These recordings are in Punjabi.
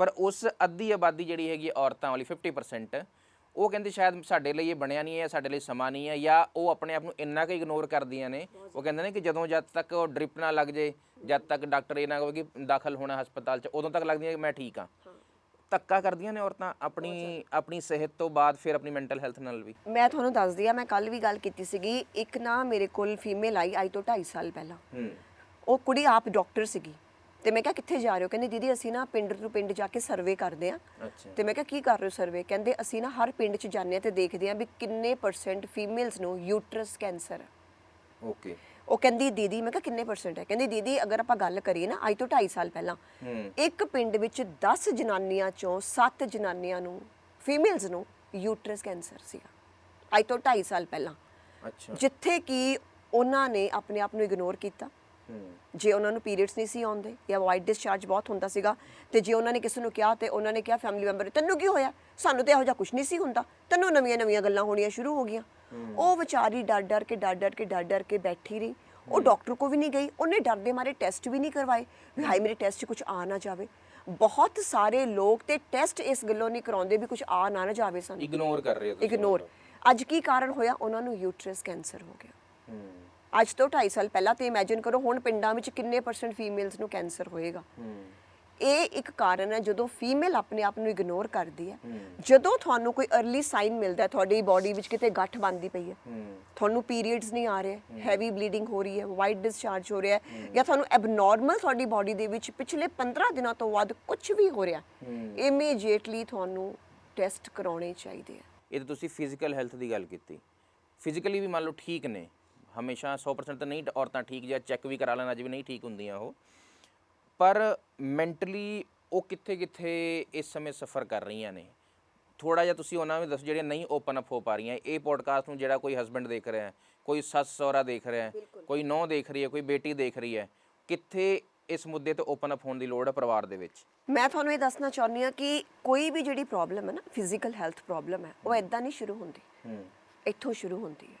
ਪਰ ਉਸ ਅੱਧੀ ਆਬਾਦੀ ਜਿਹੜੀ ਹੈਗੀ ਔਰਤਾਂ ਵਾਲੀ 50% ਉਹ ਕਹਿੰਦੇ ਸ਼ਾਇਦ ਸਾਡੇ ਲਈ ਇਹ ਬਣਿਆ ਨਹੀਂ ਹੈ ਸਾਡੇ ਲਈ ਸਮਾਂ ਨਹੀਂ ਹੈ ਜਾਂ ਉਹ ਆਪਣੇ ਆਪ ਨੂੰ ਇੰਨਾ ਕੁ ਇਗਨੋਰ ਕਰਦੀਆਂ ਨੇ ਉਹ ਕਹਿੰਦੇ ਨੇ ਕਿ ਜਦੋਂ ਜਦ ਤੱਕ ਉਹ ਡ੍ਰਿਪ ਨਾ ਲੱਗ ਜੇ ਜਦ ਤੱਕ ਡਾਕਟਰ ਇਹ ਨਾ ਕਹੇ ਕਿ ਦਾਖਲ ਹੋਣਾ ਹਸਪਤਾਲ 'ਚ ਉਦੋਂ ਤੱਕ ਲੱਗਦੀਆਂ ਕਿ ਮੈਂ ਠੀਕ ਹਾਂ। ਧੱਕਾ ਕਰਦੀਆਂ ਨੇ ਔਰਤਾਂ ਆਪਣੀ ਆਪਣੀ ਸਿਹਤ ਤੋਂ ਬਾਅਦ ਫਿਰ ਆਪਣੀ ਮੈਂਟਲ ਹੈਲਥ ਨਾਲ ਵੀ। ਮੈਂ ਤੁਹਾਨੂੰ ਦੱਸਦੀ ਆ ਮੈਂ ਕੱਲ ਵੀ ਗੱਲ ਕੀਤੀ ਸੀਗੀ ਇੱਕ ਨਾ ਮੇਰੇ ਕੋਲ ਫੀਮੇਲ ਆਈ ਆਈ ਤੋਂ 2.5 ਸਾਲ ਪਹਿਲਾਂ। ਉਹ ਕੁੜੀ ਆਪ ਡਾਕਟਰ ਸੀਗੀ। ਤੇ ਮੈਂ ਕਿਹਾ ਕਿੱਥੇ ਜਾ ਰਹੇ ਹੋ? ਕਹਿੰਦੀ ਦੀਦੀ ਅਸੀਂ ਨਾ ਪਿੰਡ ਤੋਂ ਪਿੰਡ ਜਾ ਕੇ ਸਰਵੇ ਕਰਦੇ ਆ ਅੱਛਾ। ਤੇ ਮੈਂ ਕਿਹਾ ਕੀ ਕਰ ਰਹੇ ਹੋ ਸਰਵੇ ਕਹਿੰਦੇ ਅਸੀਂ ਨਾ ਹਰ ਪਿੰਡ 'ਚ ਜਾਂਦੇ ਆ ਤੇ ਦੇਖਦੇ ਆ ਵੀ ਕਿੰਨੇ ਪਰਸੈਂਟ ਫੀਮੇਲਸ ਨੂੰ ਯੂਟਰਸ ਕੈਂਸਰ ਓਕੇ ਉਹ ਕਹਿੰਦੀ ਦੀਦੀ ਮੈਂ ਕਿਹਾ ਕਿੰਨੇ ਪਰਸੈਂਟ ਹੈ? ਕਹਿੰਦੀ ਦੀਦੀ ਅਗਰ ਆਪਾਂ ਗੱਲ ਕਰੀਏ ਨਾ ਅੱਜ ਤੋਂ 2.5 ਸਾਲ ਪਹਿਲਾਂ ਇੱਕ ਪਿੰਡ ਵਿੱਚ 10 ਜਨਾਨੀਆਂ ਚੋਂ 7 ਜਨਾਨੀਆਂ ਨੂੰ ਫੀਮੇਲਸ ਨੂੰ ਯੂਟਰਸ ਕੈਂਸਰ ਸੀਗਾ ਅੱਜ ਤੋਂ 2.5 ਸਾਲ ਪਹਿਲਾਂ। ਅੱਛਾ। ਜਿੱਥੇ ਕਿ ਉਹਨਾਂ ਨੇ ਆਪਣੇ ਆਪ ਨੂੰ ਇਗਨੋਰ ਕੀਤਾ। ਜੇ ਉਹਨਾਂ ਨੂੰ ਪੀਰੀਅਡਸ ਨਹੀਂ ਸੀ ਆਉਂਦੇ ਜਾਂ ਵਾਈਟ ਡਿਸਚਾਰਜ ਬਹੁਤ ਹੁੰਦਾ ਸੀਗਾ ਤੇ ਜੇ ਉਹਨਾਂ ਨੇ ਕਿਸੇ ਨੂੰ ਕਿਹਾ ਤੇ ਉਹਨਾਂ ਨੇ ਕਿਹਾ ਫੈਮਿਲੀ ਮੈਂਬਰ ਤੈਨੂੰ ਕੀ ਹੋਇਆ? ਸਾਨੂੰ ਤੇ ਇਹੋ ਜਿਹਾ ਕੁਝ ਨਹੀਂ ਸੀ ਹੁੰਦਾ। ਤੈਨੂੰ ਨਵੀਆਂ ਨਵੀਆਂ ਗੱਲਾਂ ਹੋਣੀਆਂ ਸ਼ੁਰੂ ਹੋ ਗਈਆਂ। ਉਹ ਵਿਚਾਰੀ ਡਰ ਡਰ ਕੇ ਡਰ ਡਰ ਕੇ ਡਰ ਡਰ ਕੇ ਬੈਠੀ ਰਹੀ। ਉਹ ਡਾਕਟਰ ਕੋ ਵੀ ਨਹੀਂ ਗਈ। ਉਹਨੇ ਡਰਦੇ ਮਾਰੇ ਟੈਸਟ ਵੀ ਨਹੀਂ ਕਰਵਾਏ ਵੀ ਹਾਈ ਮੇਰੇ ਟੈਸਟ 'ਚ ਕੁਝ ਆ ਨਾ ਜਾਵੇ। ਬਹੁਤ ਸਾਰੇ ਲੋਕ ਤੇ ਟੈਸਟ ਇਸ ਗੱਲੋਂ ਨਹੀਂ ਕਰਾਉਂਦੇ ਵੀ ਕੁਝ ਆ ਨਾ ਨਾ ਜਾਵੇ ਸਾਨੂੰ। ਇਗਨੋਰ ਕਰ ਰਹੇ ਹੋ ਇਗਨੋਰ ਅੱਜ ਕੀ ਕਾਰਨ ਹੋਇਆ? ਉਹਨਾਂ ਨੂੰ ਯੂਟਰਸ ਕੈਂਸਰ ਹੋ ਗਿਆ। ਅੱਜ ਤੋਂ 2.5 ਸਾਲ ਪਹਿਲਾਂ ਤੇ ਇਮੇਜਿਨ ਕਰੋ ਹੁਣ ਪਿੰਡਾਂ ਵਿੱਚ ਕਿੰਨੇ ਪਰਸੈਂਟ ਫੀਮੇਲਸ ਨੂੰ ਕੈਂਸਰ ਹੋਏਗਾ। ਇਹ ਇੱਕ ਕਾਰਨ ਹੈ ਜਦੋਂ ਫੀਮੇਲ ਆਪਣੇ ਆਪ ਨੂੰ ਇਗਨੋਰ ਕਰਦੀ ਹੈ ਜਦੋਂ ਤੁਹਾਨੂੰ ਕੋਈ अर्ਲੀ ਸਾਈਨ ਮਿਲਦਾ ਹੈ ਤੁਹਾਡੀ ਬਾਡੀ ਵਿੱਚ ਕਿਤੇ ਗੱਠ ਬੰਦੀ ਪਈ ਹੈ ਹੂੰ। ਤੁਹਾਨੂੰ ਪੀਰੀਅਡਸ ਨਹੀਂ ਆ ਰਹੇ ਹੈਵੀ ਬਲੀਡਿੰਗ ਹੋ ਰਹੀ ਹੈ ਵਾਈਟ ਡਿਸਚਾਰਜ ਹੋ ਰਿਹਾ ਹੈ ਜਾਂ ਤੁਹਾਨੂੰ ਐਬਨੋਰਮਲ ਤੁਹਾਡੀ ਬਾਡੀ ਦੇ ਵਿੱਚ ਪਿਛਲੇ 15 ਦਿਨਾਂ ਤੋਂ ਵੱਧ ਕੁਝ ਵੀ ਹੋ ਰਿਹਾ ਇਮੀਡੀਏਟਲੀ ਤੁਹਾਨੂੰ ਟੈਸਟ ਕਰਾਉਣੇ ਚਾਹੀਦੇ ਆ ਇਹ ਤਾਂ ਤੁਸੀਂ ਫਿਜ਼ੀਕਲ ਹੈਲਥ ਦੀ ਗੱਲ ਕੀਤੀ। ਫਿਜ਼ੀਕਲੀ ਵੀ ਮੰਨ ਲਓ ਠੀਕ ਨੇ ਹਮੇਸ਼ਾ 100% ਤਾਂ ਨਹੀਂ ਔਰਤਾਂ ਠੀਕ ਜਾਂ ਚੈੱਕ ਵੀ ਕਰਾ ਲੈਣ ਅੱਜ ਵੀ ਨਹੀਂ ਠੀਕ ਹੁੰਦੀਆਂ ਉਹ। ਪਰ ਮੈਂਟਲੀ ਉਹ ਕਿੱਥੇ ਕਿੱਥੇ ਇਸ ਸਮੇਂ ਸਫਰ ਕਰ ਰਹੀਆਂ ਨੇ। ਥੋੜਾ ਜਿਹਾ ਤੁਸੀਂ ਉਹਨਾਂ ਨੂੰ ਦੱਸੋ ਜਿਹੜੀਆਂ ਨਹੀਂ ਓਪਨ ਅਪ ਹੋ ਪਾ ਰਹੀਆਂ। ਇਹ ਪੋਡਕਾਸਟ ਨੂੰ ਜਿਹੜਾ ਕੋਈ ਹਸਬੰਡ ਦੇਖ ਰਿਹਾ ਹੈ ਕੋਈ ਸੱਸ ਸਹੁਰਾ ਦੇਖ ਰਿਹਾ ਹੈ ਕੋਈ ਨੌਂ ਦੇਖ ਰਹੀ ਹੈ ਕੋਈ ਬੇਟੀ ਦੇਖ ਰਹੀ ਹੈ ਕਿੱਥੇ ਇਸ ਮੁੱਦੇ ਤੇ ਓਪਨ ਅਪ ਹੋਣ ਦੀ ਲੋੜ ਹੈ ਪਰਿਵਾਰ ਦੇ ਵਿੱਚ? ਮੈਂ ਤੁਹਾਨੂੰ ਇਹ ਦੱਸਣਾ ਚਾਹੁੰਦੀ ਹਾਂ ਕਿ ਕੋਈ ਵੀ ਜਿਹੜੀ ਪ੍ਰੋਬਲਮ ਹੈ ਨਾ ਫਿਜ਼ੀਕਲ ਹੈਲਥ ਪ੍ਰੋਬਲਮ ਹੈ ਉਹ ਐਦਾਂ ਨਹੀਂ ਸ਼ੁਰੂ ਹੁੰਦੀ। ਹੂੰ। ਇੱਥੋਂ ਸ਼ੁਰੂ ਹੁੰਦੀ ਹੈ।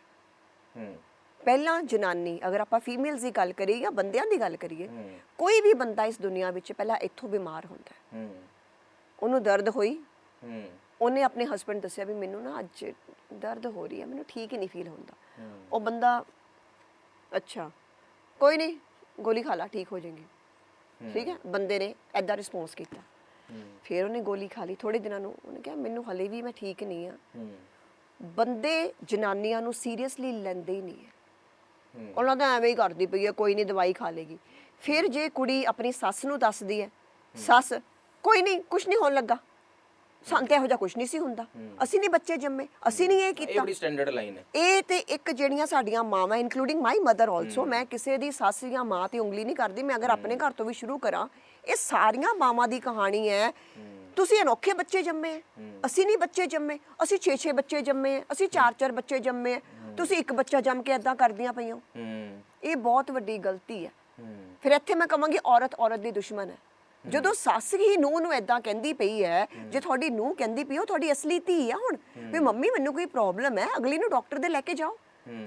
ਹੂੰ। ਪਹਿਲਾਂ ਜਨਾਨੀ ਅਗਰ ਆਪਾਂ ਫੀਮੇਲਸ ਦੀ ਗੱਲ ਕਰੀਏ ਜਾਂ ਬੰਦਿਆਂ ਦੀ ਗੱਲ ਕਰੀਏ ਕੋਈ ਵੀ ਬੰਦਾ ਇਸ ਦੁਨੀਆ ਵਿੱਚ ਪਹਿਲਾਂ ਇੱਥੋਂ ਬਿਮਾਰ ਹੁੰਦਾ ਹੈ। ਉਹਨੂੰ ਦਰਦ ਹੋਈ। ਉਹਨੇ ਆਪਣੇ ਹਸਬੰਡ ਦੱਸਿਆ ਵੀ ਮੈਨੂੰ ਨਾ ਅੱਜ ਦਰਦ ਹੋ ਰਹੀ ਹੈ ਮੈਨੂੰ ਠੀਕ ਹੀ ਨਹੀਂ ਫੀਲ ਹੁੰਦਾ। ਉਹ ਬੰਦਾ ਅੱਛਾ ਕੋਈ ਨਹੀਂ ਗੋਲੀ ਖਾ ਲਾ ਠੀਕ ਹੋ ਜਾਏਗੀ। ਠੀਕ ਹੈ? ਬੰਦੇ ਨੇ ਐਦਾਂ ਰਿਸਪੌਂਸ ਕੀਤਾ। ਫਿਰ ਉਹਨੇ ਗੋਲੀ ਖਾ ਲਈ। ਥੋੜੇ ਦਿਨਾਂ ਨੂੰ ਉਹਨੇ ਕਿਹਾ ਮੈਨੂੰ ਹਲੇ ਵੀ ਮੈਂ ਠੀਕ ਨਹੀਂ ਆ ਬੰਦੇ ਜਨਾਨੀਆਂ ਨੂੰ ਸੀਰੀਅਸਲੀ ਲੈਂਦੇ ਹੀ ਨਹੀਂ ਹੈ। ਉਹਨਾਂ ਦਾ ਐਵੇਂ ਹੀ ਕਰਦੀ ਪਈ ਹੈ ਕੋਈ ਨਹੀਂ ਦਵਾਈ ਖਾ ਲੇਗੀ। ਫਿਰ ਜੇ ਕੁੜੀ ਆਪਣੀ ਸੱਸ ਨੂੰ ਦੱਸਦੀ ਹੈ। ਸੱਸ ਕੋਈ ਨਹੀਂ ਕੁਝ ਨਹੀਂ ਹੋਣ ਲੱਗਾ। ਸਾਨੂੰ ਤਾਂ ਇਹੋ ਜਿਹਾ ਕੁਝ ਨਹੀਂ ਸੀ ਹੁੰਦਾ। ਅਸੀਂ ਨਹੀਂ ਬੱਚੇ ਜੰਮੇ ਅਸੀਂ ਨਹੀਂ ਇਹ ਇਹ ਕੀਤਾ। ਬੜੀ ਸਟੈਂਡਰਡ ਲਾਈਨ ਹੈ ਇਹ ਤੇ ਇੱਕ ਜਿਹੜੀਆਂ ਸਾਡੀਆਂ ਮਾਵਾਂ ਇਨਕਲੂਡਿੰਗ ਮਾਈ ਮਦਰ ਆਲਸੋ ਮੈਂ ਕਿਸੇ ਦੀ ਸੱਸ ਜਾਂ ਮਾਂ ਤੇ ਉਂਗਲੀ ਨਹੀਂ ਕਰਦੀ ਮੈਂ ਅਗਰ ਆਪਣੇ ਘਰ ਤੋਂ ਵੀ ਸ਼ੁਰੂ ਕਰਾਂ ਇਹ ਸਾਰੀਆਂ ਮਾਵਾਂ ਦੀ ਕਹਾਣੀ ਹੈ। ਤੁਸੀਂ ਅਨੋਖੇ ਬੱਚੇ ਜੰਮੇ। ਅਸੀਂ ਨਹੀਂ ਬੱਚੇ ਜੰਮੇ ਅਸੀਂ 6-6 ਬੱਚੇ ਜੰਮੇ ਅਸੀਂ 4-4 ਬੱਚੇ ਜੰਮੇ। ਤੁਸੀਂ ਇੱਕ ਬੱਚਾ ਜੰਮ ਕੇ ਐਦਾਂ ਕਰਦੀਆਂ ਪਈਆਂ ਹੋ। ਇਹ ਬਹੁਤ ਵੱਡੀ ਗਲਤੀ ਹੈ। ਹੂੰ। ਫਿਰ ਇੱਥੇ ਮੈਂ ਕਹਾਂਗੀ ਔਰਤ ਔਰਤ ਦੀ ਦੁਸ਼ਮਣ ਹੈ। ਜਦੋਂ ਸੱਸ ਹੀ ਨੂੰਹ ਨੂੰ ਐਦਾਂ ਕਹਿੰਦੀ ਪਈ ਹੈ ਜੇ ਤੁਹਾਡੀ ਨੂੰਹ ਕਹਿੰਦੀ ਪਈ ਉਹ ਤੁਹਾਡੀ ਅਸਲੀ ਧੀ ਆ ਹੁਣ। ਵੀ ਮੰਮੀ ਮੈਨੂੰ ਕੋਈ ਪ੍ਰੋਬਲਮ ਹੈ ਅਗਲੀ ਨੂੰ ਡਾਕਟਰ ਦੇ ਲੈ ਕੇ ਜਾਓ।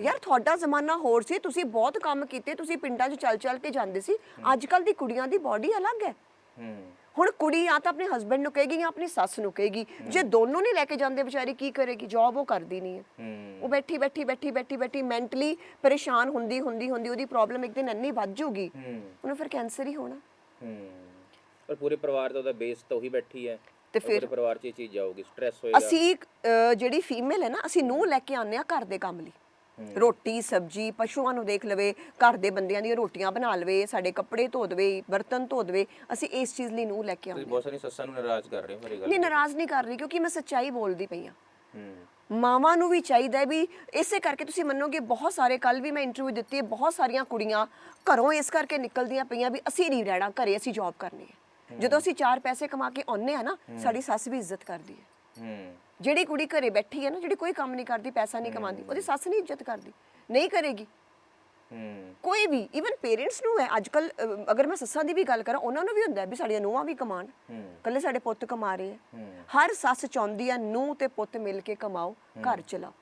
ਯਾਰ ਤੁਹਾਡਾ ਜ਼ਮਾਨਾ ਹੋਰ ਸੀ ਤੁਸੀਂ ਬਹੁਤ ਕੰਮ ਕੀਤੇ ਤੁਸੀਂ ਪਿੰਡਾਂ 'ਚ ਚੱਲ ਚੱਲ ਕੇ ਜਾਂਦੇ ਸੀ। ਅੱਜ ਕੱਲ ਦੀ ਕੁੜੀਆਂ ਦੀ ਬਾਡੀ ਅਲੱਗ ਹੈ। ਹੂੰ। ਹੁਣ ਕੁੜੀ ਆ ਤਾਂ ਆਪਣੇ ਹਸਬੰਡ ਨੂੰ ਕਹੇਗੀ ਜਾਂ ਆਪਣੀ ਸੱਸ ਨੂੰ ਕਹੇਗੀ ਜੇ ਦੋਨੋਂ ਨਹੀਂ ਲੈ ਕੇ ਜਾਂਦੇ ਵਿਚਾਰੀ ਕੀ ਕਰੇਗੀ? ਜੌਬ ਉਹ ਕਰਦੀ ਨਹੀਂ ਹੈ। ਉਹ ਬੈਠੀ ਬੈਠੀ ਬੈਠੀ ਬੈਠੀ ਬੈਠੀ ਮੈਂਟਲੀ ਪਰੇਸ਼ਾਨ ਹੁੰਦੀ ਹੁੰਦੀ ਹੁੰਦੀ ਉਹਦੀ ਪ੍ਰੋਬਲਮ ਇੱਕ ਦਿਨ ਇੰਨੀ ਵੱਧ ਜਾਊਗੀ ਉਹਨੂੰ ਫਿਰ ਕੈਂਸਰ ਹੀ ਹੋਣਾ। ਪਰ ਪੂਰੇ ਪਰਿਵਾਰ ਦਾ ਉਹਦਾ ਬੇਸ ਤਾਂ ਉਹੀ ਬੈਠੀ ਹੈ। ਤੇ ਪੂਰੇ ਫਿਰ? ਪਰਿਵਾਰ 'ਚ ਇਹ ਚੀਜ਼ ਜਾਊਗੀ ਸਟ੍ਰੈਸ ਹੋਏਗਾ। ਅਸੀਂ ਜਿਹੜੀ ਫੀਮੇਲ ਹੈ ਨਾ ਅਸੀਂ ਨੂੰ ਲੈ ਕੇ ਆਉਂਦੇ ਆ ਘਰ ਦੇ ਕੰਮ ਲਈ। ਰੋਟੀ ਸਬਜੀ ਪਸ਼ੂਆਂ ਨੂੰ ਦੇਖ ਲਵੇ ਘਰ ਦੇ ਬੰਦਿਆਂ ਦੀਆਂ ਰੋਟੀਆਂ ਬਣਾ ਲਵੇ ਸਾਡੇ ਕੱਪੜੇ ਧੋ ਦੇਵੇ ਬਰਤਨ ਧੋ ਦੇਵੇ ਅਸੀਂ ਇਸ ਚੀਜ਼ ਲਈ ਨੂੰ ਲੈ ਕੇ ਤੁਸੀਂ ਆਉਂਦੇ ਬਹੁਤ ਸਾਰੀ ਸੱਸਾਂ ਨੂੰ ਨਾਰਾਜ਼ ਕਰ ਰਹੇ ਹੋ ਮੇਰੀ ਗੱਲ ਨਹੀਂ ਨਾਰਾਜ਼ ਨਹੀਂ ਕਰ ਰਹੀ ਕਿਉਂਕਿ ਮੈਂ ਸੱਚਾਈ ਬੋਲਦੀ ਪਈ ਆ ਹੂੰ। ਮਾਵਾਂ ਨੂੰ ਵੀ ਚਾਹੀਦਾ ਹੈ ਵੀ ਇਸੇ ਕਰਕੇ ਤੁਸੀਂ ਮੰਨੋਗੇ ਬਹੁਤ ਸਾਰੇ ਕੱਲ ਵੀ ਮੈਂ ਇੰਟਰਵਿਊ ਦਿੱਤੀ ਹੈ ਬਹੁਤ ਸਾਰੀਆਂ ਕੁੜੀਆਂ ਘਰੋਂ ਇਸ ਕਰਕੇ ਨਿਕਲਦੀਆਂ ਪਈਆਂ ਵੀ ਅਸੀਂ ਨਹੀਂ ਰਹਿਣਾ ਘਰੇ ਅਸੀਂ ਜੌਬ ਕਰਨੀ ਹੈ। ਜਦੋਂ ਅਸੀਂ ਚਾਰ ਪੈਸੇ ਕਮਾ ਕੇ ਆਉਂਦੇ ਆ ਨਾ ਸਾਡੀ ਸੱਸ ਵੀ ਇੱਜ਼ਤ ਕਰਦੀ ਹੈ। ਹੂੰ। ਜਿਹੜੀ ਕੁੜੀ ਘਰੇ ਬੈਠੀ ਹੈ ਨਾ ਜਿਹੜੀ ਕੋਈ ਕੰਮ ਨਹੀਂ ਕਰਦੀ ਪੈਸਾ ਨਹੀਂ ਕਮਾਉਂਦੀ ਉਹਦੀ ਸੱਸ ਨਹੀਂ ਇੱਜ਼ਤ ਕਰਦੀ ਨਹੀਂ ਕਰੇਗੀ। ਹੂੰ। ਕੋਈ ਵੀ ਇਵਨ ਪੇਰੈਂਟਸ ਨੂੰ ਹੈ ਅੱਜ ਕੱਲ ਅਗਰ ਮੈਂ ਸੱਸਾਂ ਦੀ ਵੀ ਗੱਲ ਕਰਾਂ ਉਹਨਾਂ ਨੂੰ ਵੀ ਹੁੰਦਾ ਵੀ ਸਾਡੀਆਂ ਨੂੰਹਾਂ ਵੀ ਕਮਾਣ ਕੱਲੇ ਸਾਡੇ ਪੁੱਤ ਕਮਾ ਰਹੇ ਆ ਹਰ ਸੱਸ ਚਾਹੁੰਦੀ ਆ ਨੂੰਹ ਤੇ ਪੁੱਤ ਮਿਲ ਕੇ ਕਮਾਓ ਘਰ ਚਲਾਓ।